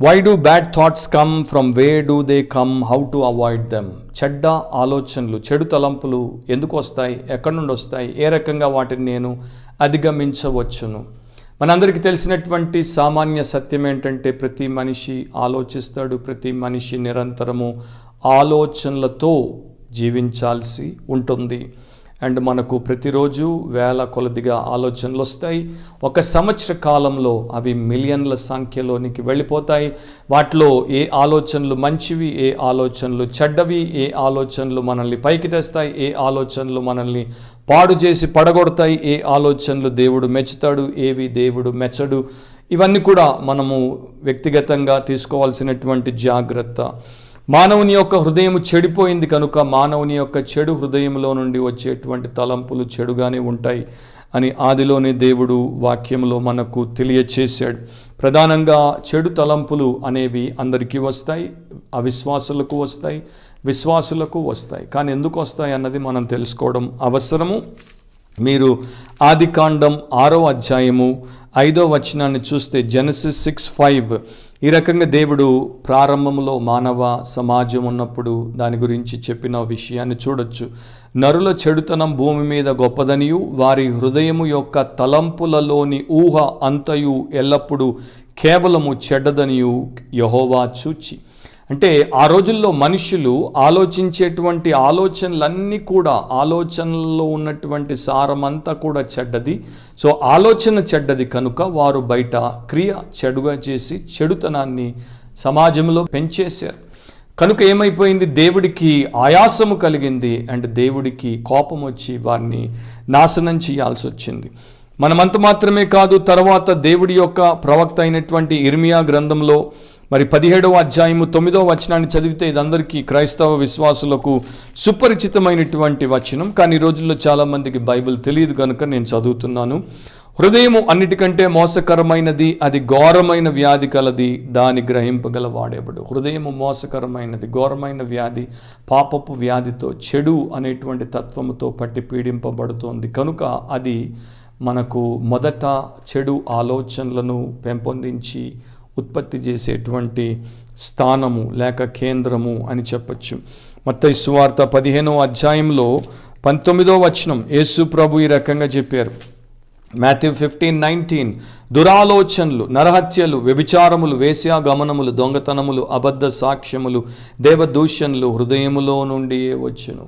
Why do bad thoughts come from where do they come how to avoid them చెడ్డ ఆలోచనలు చెడు తలంపులు ఎందుకు వస్తాయి? ఎక్కడి నుండి వస్తాయి? ఏ రకంగా వాటిని నేను అధిగమించవచ్చును? మనందరికీ తెలిసినటువంటి సామాన్య సత్యం ఏంటంటే ప్రతి మనిషి ఆలోచిస్తాడు ప్రతి మనిషి నిరంతరము ఆలోచనలతో జీవించాల్సి ఉంటుంది. అండ్ మనకు ప్రతిరోజు వేల కొలదిగా ఆలోచనలు వస్తాయి. ఒక సంవత్సర కాలంలో అవి మిలియన్ల సంఖ్యలోనికి వెళ్ళిపోతాయి. వాటిలో ఏ ఆలోచనలు మంచివి ఏ ఆలోచనలు చెడ్డవి ఏ ఆలోచనలు మనల్ని పైకి తెస్తాయి ఏ ఆలోచనలు మనల్ని పాడు చేసి పడగొడతాయి ఏ ఆలోచనలు దేవుడు మెచ్చుతాడు ఏవి దేవుడు మెచ్చడు. ఇవన్నీ కూడా మనము వ్యక్తిగతంగా తీసుకోవాల్సినటువంటి జాగ్రత్త. మానవుని యొక్క హృదయం చెడిపోయింది కనుక మానవుని యొక్క చెడు హృదయంలో నుండి వచ్చేటువంటి తలంపులు చెడుగానే ఉంటాయి అని ఆదిలోనే దేవుడు వాక్యంలో మనకు తెలియచేశాడు. ప్రధానంగా చెడు తలంపులు అనేవి అందరికీ వస్తాయి అవిశ్వాసులకు వస్తాయి విశ్వాసులకు వస్తాయి. కానీ ఎందుకు వస్తాయి అన్నది మనం తెలుసుకోవడం అవసరము. మీరు ఆదికాండం ఆరో అధ్యాయము ఐదో వచనాన్ని చూస్తే జెనసిస్ సిక్స్ ఫైవ్ ఈ రకంగా దేవుడు ప్రారంభంలో మానవ సమాజం ఉన్నప్పుడు దాని గురించి చెప్పిన విషయాన్ని చూడొచ్చు. నరుల చెడుతనం భూమి మీద గొప్పదనియు వారి హృదయము యొక్క తలంపులలోని ఊహ అంతయు ఎల్లప్పుడూ కేవలము చెడ్డదనియు యహోవా చూచి. అంటే ఆ రోజుల్లో మనుషులు ఆలోచించేటువంటి ఆలోచనలన్నీ కూడా ఆలోచనల్లో ఉన్నటువంటి సారమంతా కూడా చెడ్డది. సో ఆలోచన చెడ్డది కనుక వారు బయట క్రియ చెడుగా చేసి చెడుతనాన్ని సమాజంలో పెంచేశారు. కనుక ఏమైపోయింది? దేవుడికి ఆయాసము కలిగింది అండ్ దేవుడికి కోపం వచ్చి వారిని నాశనం చేయాల్సి వచ్చింది. మనమంత మాత్రమే కాదు తర్వాత దేవుడి యొక్క ప్రవక్త అయినటువంటి ఇర్మియా గ్రంథంలో మరి పదిహేడవ అధ్యాయము తొమ్మిదవ వచనాన్ని చదివితే ఇదందరికీ క్రైస్తవ విశ్వాసులకు సుపరిచితమైనటువంటి వచనం. కానీ ఈ రోజుల్లో చాలామందికి బైబిల్ తెలియదు కనుక నేను చదువుతున్నాను. హృదయము అన్నిటికంటే మోసకరమైనది అది ఘోరమైన వ్యాధి కలది దాని గ్రహింపగల వాడేవాడు? హృదయము మోసకరమైనది ఘోరమైన వ్యాధి పాపపు వ్యాధితో చెడు అనేటువంటి తత్వముతో పట్టి పీడింపబడుతోంది. కనుక అది మనకు మొదట చెడు ఆలోచనలను పెంపొందించి ఉత్పత్తి చేసేటువంటి స్థానము లేక కేంద్రము అని చెప్పచ్చు. మత్తయి సువార్త పదిహేనో అధ్యాయంలో పంతొమ్మిదో వచనం యేసు ప్రభు ఈ రకంగా చెప్పారు. మాథ్యూ ఫిఫ్టీన్ నైన్టీన్ దురాలోచనలు నరహత్యలు వ్యభిచారములు వేశ్యాగమనములు దొంగతనములు అబద్ధ సాక్ష్యములు దేవదూషణలు హృదయములో నుండియే వచ్చును.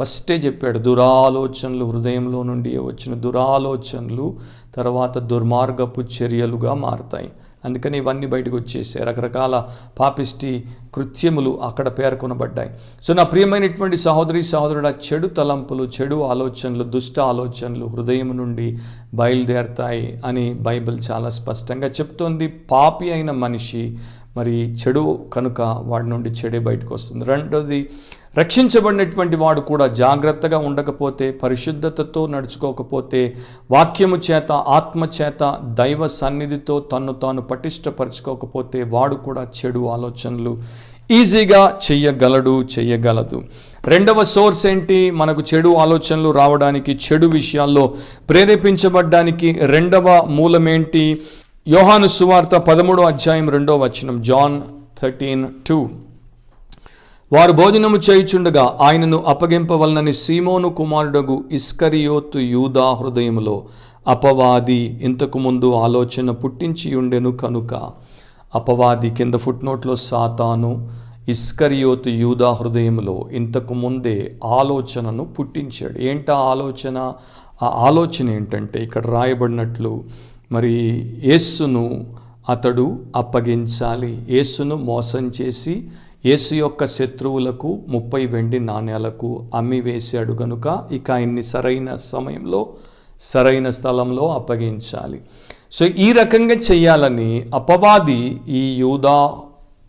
ఫస్టే చెప్పాడు దురాలోచనలు హృదయంలో నుండియే వచ్చిన. దురాలోచనలు తర్వాత దుర్మార్గపు చర్యలుగా మారతాయి. అందుకని ఇవన్నీ బయటకు వచ్చేసాయి. రకరకాల పాపిష్టి కృత్యములు అక్కడ పేర్కొనబడ్డాయి. సో నా ప్రియమైనటువంటి సహోదరి సహోదరుడు చెడు తలంపులు చెడు ఆలోచనలు దుష్ట ఆలోచనలు హృదయం నుండి బయలుదేరతాయి అని బైబిల్ చాలా స్పష్టంగా చెప్తోంది. పాపి అయిన మనిషి మరి చెడు కనుక వాడి నుండి చెడే బయటకు వస్తుంది. రెండోది రక్షించబడినటువంటి వాడు కూడా జాగ్రత్తగా ఉండకపోతే పరిశుద్ధతతో నడుచుకోకపోతే వాక్యము చేత ఆత్మ చేత దైవ సన్నిధితో తన్ను తాను పటిష్టపరచుకోకపోతే వాడు కూడా చెడు ఆలోచనలు ఈజీగా చెయ్యగలడు చెయ్యగలదు. రెండవ సోర్స్ ఏంటి? మనకు చెడు ఆలోచనలు రావడానికి చెడు విషయాల్లో ప్రేరేపించబడ్డానికి రెండవ మూలమేంటి? యోహాను సువార్త పదమూడో అధ్యాయం రెండో వచనం జాన్ థర్టీన్ టూ. వారు భోజనము చేయుచుండగా ఆయనను అప్పగింపవలనని సీమోను కుమారుడగు ఇస్కరియోతు యూదా హృదయములో అపవాది ఇంతకు ముందు ఆలోచన పుట్టించి ఉండెను కనుక. అపవాది కింద ఫుట్నోట్లో సాతాను ఇస్కరియోతు యూదా హృదయంలో ఇంతకు ముందే ఆలోచనను పుట్టించాడు. ఏంటా ఆలోచన? ఆ ఆలోచన ఏంటంటే ఇక్కడ రాయబడినట్లు మరి యేస్సును అతడు అప్పగించాలి. యేస్సును మోసం చేసి యేసు యొక్క శత్రువులకు ముప్పై వెండి నాణ్యాలకు అమ్మి వేశాడు గనుక ఇక ఆయన్ని సరైన సమయంలో సరైన స్థలంలో అప్పగించాలి. సో ఈ రకంగా చేయాలని అపవాది ఈ యూదా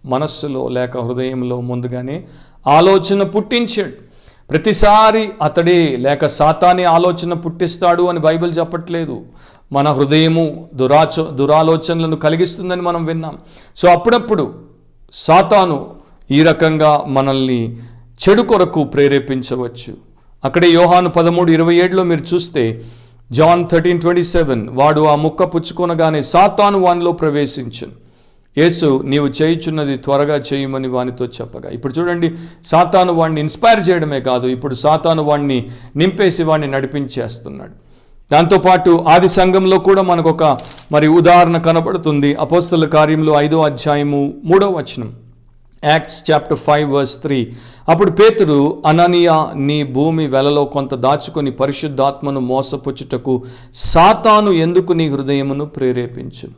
మనస్సులో లేక హృదయంలో ముందుగానే ఆలోచన పుట్టించాడు. ప్రతిసారి అతడే లేక సాతాని ఆలోచన పుట్టిస్తాడు అని బైబిల్ చెప్పట్లేదు. మన హృదయము దురాచో దురాలోచనలను కలిగిస్తుందని మనం విన్నాం. సో అప్పుడప్పుడు సాతాను ఈ రకంగా మనల్ని చెడు కొరకు ప్రేరేపించవచ్చు. అక్కడే యోహాను పదమూడు ఇరవై ఏడులో మీరు చూస్తే జాన్ థర్టీన్ ట్వంటీ సెవెన్ వాడు ఆ ముక్క పుచ్చుకొనగానే సాతాను వానిలో ప్రవేశించను. యేసు నీవు చేయుచున్నది త్వరగా చేయమని వానితో చెప్పగా. ఇప్పుడు చూడండి సాతాను వాడిని ఇన్స్పైర్ చేయడమే కాదు ఇప్పుడు సాతాను వాడిని నింపేసి వాడిని నడిపించేస్తున్నాడు. దాంతోపాటు ఆది సంఘంలో కూడా మనకు ఒక మరి ఉదాహరణ కనబడుతుంది అపోస్తుల కార్యంలో ఐదో అధ్యాయము మూడో వచనం. Acts chapter five verse three అప్పుడు పేతుడు అననియా నీ భూమి వెలలో కొంత దాచుకొని పరిశుద్ధాత్మను మోసపుచ్చుటకు సాతాను ఎందుకు నీ హృదయమును ప్రేరేపించు?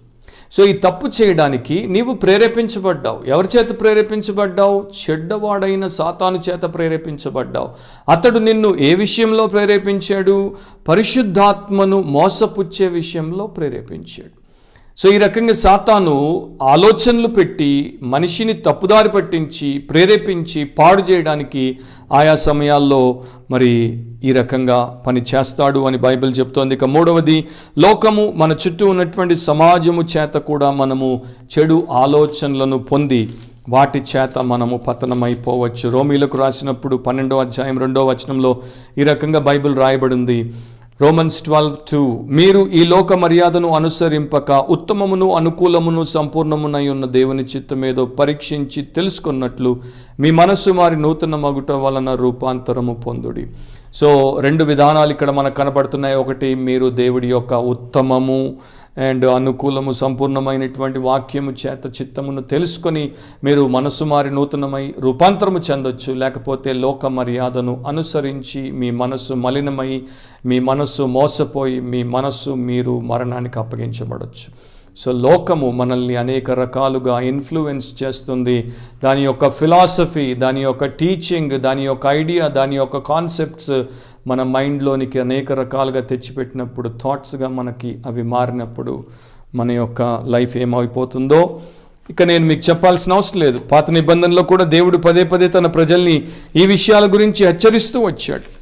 సో ఈ తప్పు చేయడానికి నీవు ప్రేరేపించబడ్డావు. ఎవరి చేత ప్రేరేపించబడ్డావు? చెడ్డవాడైన సాతాను చేత ప్రేరేపించబడ్డావు. అతడు నిన్ను ఏ విషయంలో ప్రేరేపించాడు? పరిశుద్ధాత్మను మోసపుచ్చే విషయంలో ప్రేరేపించాడు. సో ఈ రకంగా సాతాను ఆలోచనలు పెట్టి మనిషిని తప్పుదారి పట్టించి ప్రేరేపించి పాడు చేయడానికి ఆయా సమయాల్లో మరి ఈ రకంగా పని చేస్తాడు అని బైబిల్ చెప్తోంది. ఇక మూడవది లోకము మన చుట్టూ ఉన్నటువంటి సమాజము చేత కూడా మనము చెడు ఆలోచనలను పొంది వాటి చేత మనము పతనమైపోవచ్చు. రోమీలకు రాసినప్పుడు పన్నెండో అధ్యాయం రెండో వచనంలో ఈ రకంగా బైబిల్ రాయబడింది. రోమన్స్ ట్వెల్వ్ టూ మీరు ఈ లోక మర్యాదను అనుసరింపక ఉత్తమమును అనుకూలమును సంపూర్ణమునై ఉన్న దేవుని చిత్తమేదో పరీక్షించి తెలుసుకున్నట్లు మీ మనస్సు మారి నూతన మగుట వలన రూపాంతరము పొందుడి. సో రెండు విధానాలు ఇక్కడ మనకు కనబడుతున్నాయి. ఒకటి మీరు దేవుడి యొక్క ఉత్తమము అండ్ అనుకూలము సంపూర్ణమైనటువంటి వాక్యము చేత చిత్తమును తెలుసుకొని మీరు మనసు మారి నూతనమై రూపాంతరము చెందొచ్చు. లేకపోతే లోక మర్యాదను అనుసరించి మీ మనసు మలినమై మీ మనస్సు మోసపోయి మీ మనస్సు మీరు మరణానికి అప్పగించబడవచ్చు సో లోకము మనల్ని అనేక రకాలుగా ఇన్ఫ్లుయెన్స్ చేస్తుంది. దాని యొక్క ఫిలాసఫీ దాని యొక్క టీచింగ్ దాని యొక్క ఐడియా దాని యొక్క కాన్సెప్ట్స్ మన మైండ్లోనికి అనేక రకాలుగా తెచ్చిపెట్టినప్పుడు థాట్స్గా మనకి అవి మారినప్పుడు మన యొక్క లైఫ్ ఏమైపోతుందో ఇక నేను మీకు చెప్పాల్సిన అవసరం లేదు. పాత నిబంధనలో కూడా దేవుడు పదే పదే తన ప్రజల్ని ఈ విషయాల గురించి హెచ్చరిస్తూ వచ్చాడు.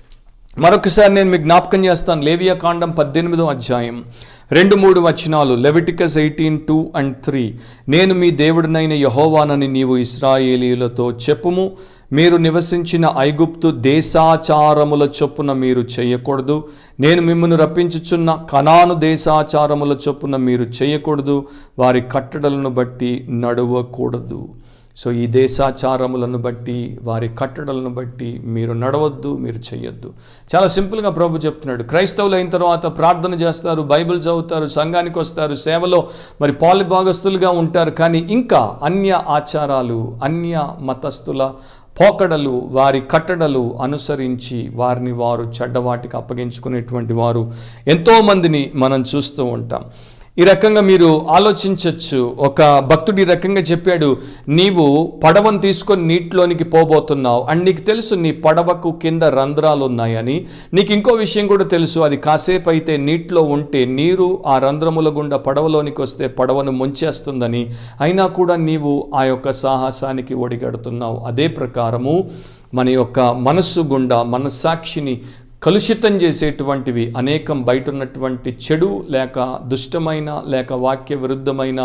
మరొకసారి నేను మీకు జ్ఞాపకం చేస్తాను. లేవియా కాండం పద్దెనిమిదో అధ్యాయం. రెండు మూడు వచనాలు Leviticus eighteen two and three. నేను మీ దేవుడినైన యహోవానని నీవు ఇస్రాయేలీలతో చెప్పుము. మీరు నివసించిన ఐగుప్తు దేశాచారముల చొప్పున మీరు చేయకూడదు. నేను మిమ్మల్ని రప్పించుచున్న కనాను దేశాచారముల చొప్పున మీరు చేయకూడదు. వారి కట్టడలను బట్టి నడవకూడదు. సో ఈ దేశాచారములను బట్టి వారి కట్టడలను బట్టి మీరు నడవద్దు మీరు చేయొద్దు చాలా సింపుల్గా ప్రభు చెప్తున్నాడు. క్రైస్తవులు అయిన తర్వాత ప్రార్థన చేస్తారు బైబిల్ చదువుతారు సంఘానికి వస్తారు సేవలో మరి పాలిభాగస్తులుగా ఉంటారు. కానీ ఇంకా అన్య ఆచారాలు అన్య మతస్థుల పోకడలు వారి కట్టడలు అనుసరించి వారిని వారు చెడ్డవాటికి అప్పగించుకునేటువంటి వారు ఎంతోమందిని మనం చూస్తూ ఉంటాం. ఈ రకంగా మీరు ఆలోచించవచ్చు ఒక భక్తుడు ఈ రకంగా చెప్పాడు నీవు పడవను తీసుకొని నీటిలోనికి పోబోతున్నావు. అండ్ నీకు తెలుసు నీ పడవకు కింద రంధ్రాలు ఉన్నాయని నీకు ఇంకో విషయం కూడా తెలుసు అది కాసేపు అయితే నీటిలో ఉంటే నీరు ఆ రంధ్రముల గుండా పడవలోనికి వస్తే పడవను ముంచేస్తుందని. అయినా కూడా నీవు ఆ యొక్క సాహసానికి ఒడిగడుతున్నావు. అదే ప్రకారము మన యొక్క మనస్సు గుండా మనస్సాక్షిని కలుషితం చేసేటువంటివి అనేకం బయట ఉన్నటువంటి చెడు లేక దుష్టమైన లేక వాక్య విరుద్ధమైన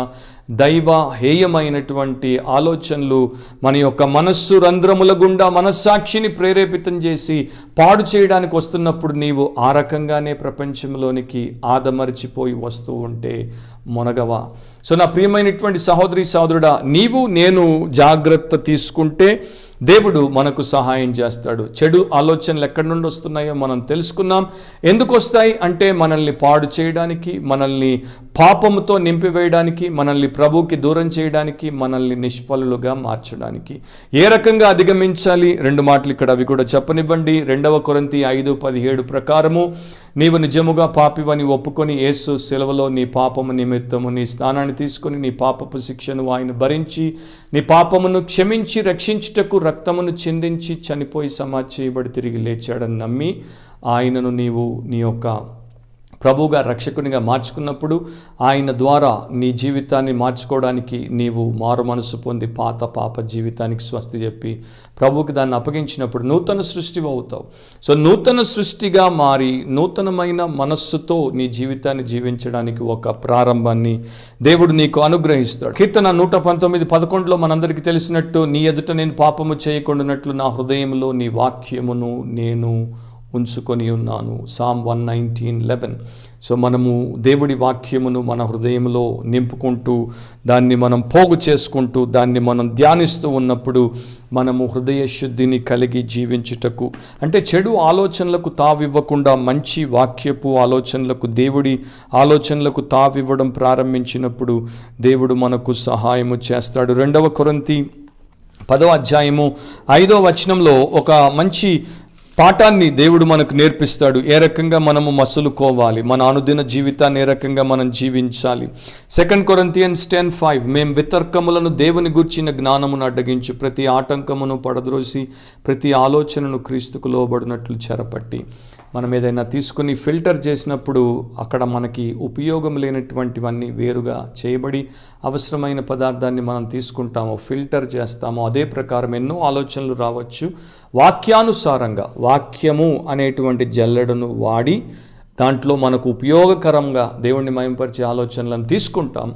దైవ హేయమైనటువంటి ఆలోచనలు మన యొక్క మనస్సు రంధ్రముల గుండా మనస్సాక్షిని ప్రేరేపితం చేసి పాడు చేయడానికి వస్తున్నప్పుడు నీవు ఆ రకంగానే ప్రపంచంలోనికి ఆదమరిచిపోయి వస్తూ ఉంటే మొనగవా. సో నా ప్రియమైనటువంటి సహోదరి సహోదరుడా నీవు నేను జాగ్రత్త తీసుకుంటే దేవుడు మనకు సహాయం చేస్తాడు. చెడు ఆలోచనలు ఎక్కడి నుండి వస్తున్నాయో మనం తెలుసుకున్నాం. ఎందుకు వస్తాయి? అంటే మనల్ని పాడు చేయడానికి మనల్ని పాపముతో నింపివేయడానికి మనల్ని ప్రభుకి దూరం చేయడానికి మనల్ని నిష్ఫలులుగా మార్చడానికి. ఏ రకంగా అధిగమించాలి? రెండు మాటలు ఇక్కడ అవి కూడా చెప్పనివ్వండి. రెండవ కొరంతి ఐదు పదిహేడు ప్రకారము నీవు నిజముగా పాపివని ఒప్పుకొని యేసు సెలవులో నీ పాపము నిమిత్తము నీ స్థానాన్ని తీసుకొని నీ పాపపు శిక్షను ఆయన భరించి నీ పాపమును క్షమించి రక్షించుటకు రక్తమును చెందించి చనిపోయి సమాధి చేయబడి తిరిగి లేచాడని నమ్మి ఆయనను నీవు నీ యొక్క ప్రభువుగా రక్షకునిగా మార్చుకున్నప్పుడు ఆయన ద్వారా నీ జీవితాన్ని మార్చుకోవడానికి నీవు మారు మనసు పొంది పాత పాప జీవితానికి స్వస్తి చెప్పి ప్రభువుకి దాన్ని అప్పగించినప్పుడు నూతన సృష్టి అవుతావు. సో నూతన సృష్టిగా మారి నూతనమైన మనస్సుతో నీ జీవితాన్ని జీవించడానికి ఒక ప్రారంభాన్ని దేవుడు నీకు అనుగ్రహిస్తాడు. కీర్తన నూట పంతొమ్మిది పదకొండులో మనందరికీ తెలిసినట్టు నీ ఎదుట నేను పాపము చేయకుండానట్లు నా హృదయంలో నీ వాక్యమును నేను ఉంచుకొని ఉన్నాను. Psalm one nineteen eleven so మనము దేవుడి వాక్యమును మన హృదయంలో నింపుకుంటూ దాన్ని మనం పోగు చేసుకుంటూ దాన్ని మనం ధ్యానిస్తూ ఉన్నప్పుడు మనము హృదయ శుద్ధిని కలిగి జీవించుటకు అంటే చెడు ఆలోచనలకు తావివ్వకుండా మంచి వాక్యపు ఆలోచనలకు దేవుడి ఆలోచనలకు తావివ్వడం ప్రారంభించినప్పుడు దేవుడు మనకు సహాయము చేస్తాడు. రెండవ కొరంతి పదో అధ్యాయము ఐదో వచనంలో ఒక మంచి పాఠాన్ని దేవుడు మనకు నేర్పిస్తాడు. ఏ రకంగా మనము మసులుకోవాలి? మన అనుదిన జీవితాన్ని ఏ రకంగా మనం జీవించాలి? సెకండ్ కొరంతియన్స్ టెన్ ఫైవ్ మేము వితర్కములను దేవుని గుర్చిన జ్ఞానమును అడ్డగించు. ప్రతి ఆటంకమును పడద్రోసి ప్రతి ఆలోచనను క్రీస్తుకు లోబడినట్లు చెరపట్టి. మనం ఏదైనా తీసుకుని ఫిల్టర్ చేసినప్పుడు అక్కడ మనకి ఉపయోగం లేనటువంటివన్నీ వేరుగా చేయబడి అవసరమైన పదార్థాన్ని మనం తీసుకుంటామో ఫిల్టర్ చేస్తామో అదే ప్రకారం ఎన్నో ఆలోచనలు రావచ్చు. వాక్యానుసారంగా వాక్యము అనేటువంటి జల్లెడను వాడి దాంట్లో మనకు ఉపయోగకరంగా దేవుణ్ణి మయంపరిచే ఆలోచనలను తీసుకుంటాం.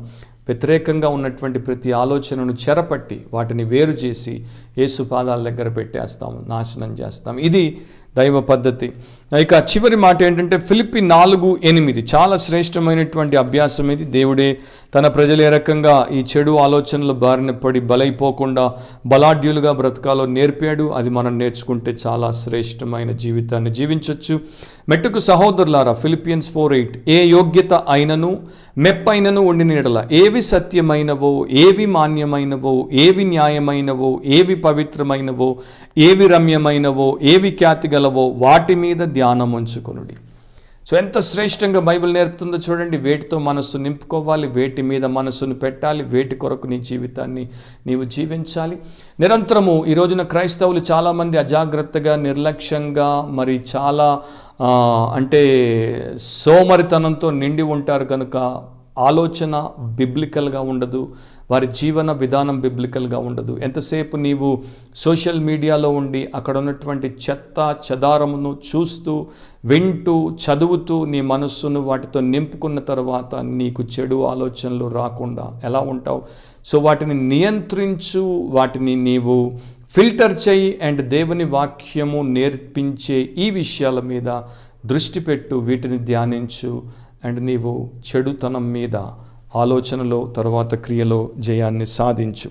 వ్యతిరేకంగా ఉన్నటువంటి ప్రతి ఆలోచనను చెరపట్టి వాటిని వేరు చేసి యేసు పాదాల దగ్గర పెట్టేస్తాము నాశనం చేస్తాం. ఇది దైవ పద్ధతి. ఇక చివరి మాట ఏంటంటే ఫిలిపి నాలుగు ఎనిమిది. చాలా శ్రేష్టమైనటువంటి అభ్యాసం ఇది. దేవుడే తన ప్రజలు ఏ రకంగా ఈ చెడు ఆలోచనలు బారిన పడి బలైపోకుండా బలాఢ్యులుగా బ్రతకాలో నేర్పాడు అది మనం నేర్చుకుంటే చాలా శ్రేష్టమైన జీవితాన్ని జీవించవచ్చు మెట్టుకు సహోదరులారా ఫిలిపియన్స్ ఫోర్ ఎయిట్ ఏ యోగ్యత అయినను మెప్పైనను ఉండి నీడల ఏవి సత్యమైనవో ఏవి మాన్యమైనవో ఏవి న్యాయమైనవో ఏవి పవిత్రమైనవో ఏవి రమ్యమైనవో ఏవి ఖ్యాతి గలవో వాటి మీద ధ్యానం ఉంచుకొనుడి. సో ఎంత శ్రేష్టంగా బైబిల్ నేర్పుతుందో చూడండి. వేటితో మనస్సు నింపుకోవాలి వేటి మీద మనస్సును పెట్టాలి వేటి కొరకు నీ జీవితాన్ని నీవు జీవించాలి. నిరంతరము ఈ రోజున క్రైస్తవులు చాలామంది అజాగ్రత్తగా నిర్లక్ష్యంగా మరి చాలా అంటే సోమరితనంతో నిండి ఉంటారు. కనుక ఆలోచన బిబ్లికల్గా ఉండదు. వారి జీవన విధానం బిబ్లికల్గా ఉండదు. ఎంతసేపు నీవు సోషల్ మీడియాలో ఉండి అక్కడ ఉన్నటువంటి చెత్త చెదారమును చూస్తూ వింటూ చదువుతూ నీ మనస్సును వాటితో నింపుకున్న తర్వాత నీకు చెడు ఆలోచనలు రాకుండా ఎలా ఉంటావు? సో వాటిని నియంత్రించు వాటిని నీవు ఫిల్టర్ చేయి అండ్ దేవుని వాక్యము నేర్పించే ఈ విషయాల మీద దృష్టి పెట్టు వీటిని ధ్యానించు అండ్ నీవు చెడుతనం మీద ఆలోచనలో తర్వాత క్రియలో జయాన్ని సాధించు.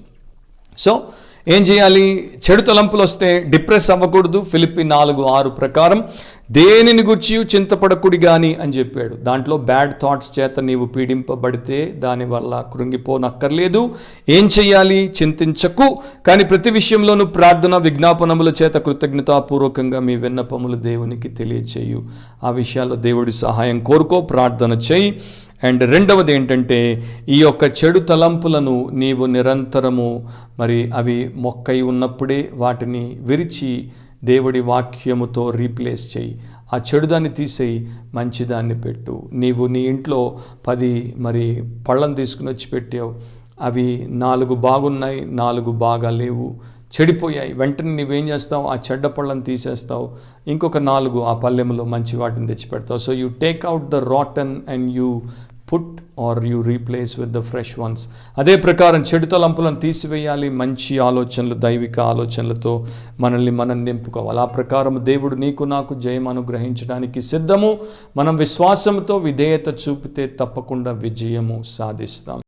సో ఏం చేయాలి? చెడు తలంపులు వస్తే డిప్రెస్ అవ్వకూడదు. ఫిలిప్పి నాలుగు ఆరు ప్రకారం దేనిని గుర్చి చింతపడకుడి గాని అని చెప్పాడు. దాంట్లో బ్యాడ్ థాట్స్ చేత నీవు పీడింపబడితే దానివల్ల కృంగిపోనక్కర్లేదు. ఏం చేయాలి? చింతించకు. కానీ ప్రతి విషయంలోనూ ప్రార్థన విజ్ఞాపనముల చేత కృతజ్ఞతాపూర్వకంగా మీ విన్నపములు దేవునికి తెలియచేయు. ఆ విషయాల్లో దేవుడి సహాయం కోరుకో ప్రార్థన చేయి. అండ్ రెండవది ఏంటంటే ఈ యొక్క చెడు తలంపులను నీవు నిరంతరము మరి అవి మొక్కై ఉన్నప్పుడే వాటిని విరిచి దేవుడి వాక్యముతో రీప్లేస్ చేయి. ఆ చెడుదాన్ని తీసేయి మంచిదాన్ని పెట్టు. నీవు నీ ఇంట్లో పది మరి పళ్ళను తీసుకుని వచ్చి పెట్టావు. అవి నాలుగు బాగున్నాయి నాలుగు బాగా లేవు. చెడిపోయాయి. వెంటనే నువ్వేం చేస్తావు? ఆ చెడ్డ పళ్ళను తీసేస్తావు. ఇంకొక నాలుగు ఆ పల్లెములో మంచి వాటిని తెచ్చిపెడతావు. So you take out the rotten and you put or you replace with the fresh ones. అదే ప్రకారం చెడు తలంపులను తీసివేయాలి మంచి ఆలోచనలు దైవిక ఆలోచనలతో మనల్ని మనం నింపుకోవాలి. ఆ ప్రకారం దేవుడు నీకు నాకు జయం అనుగ్రహించడానికి సిద్ధము. మనం విశ్వాసంతో విధేయత చూపితే తప్పకుండా విజయము సాధిస్తాం.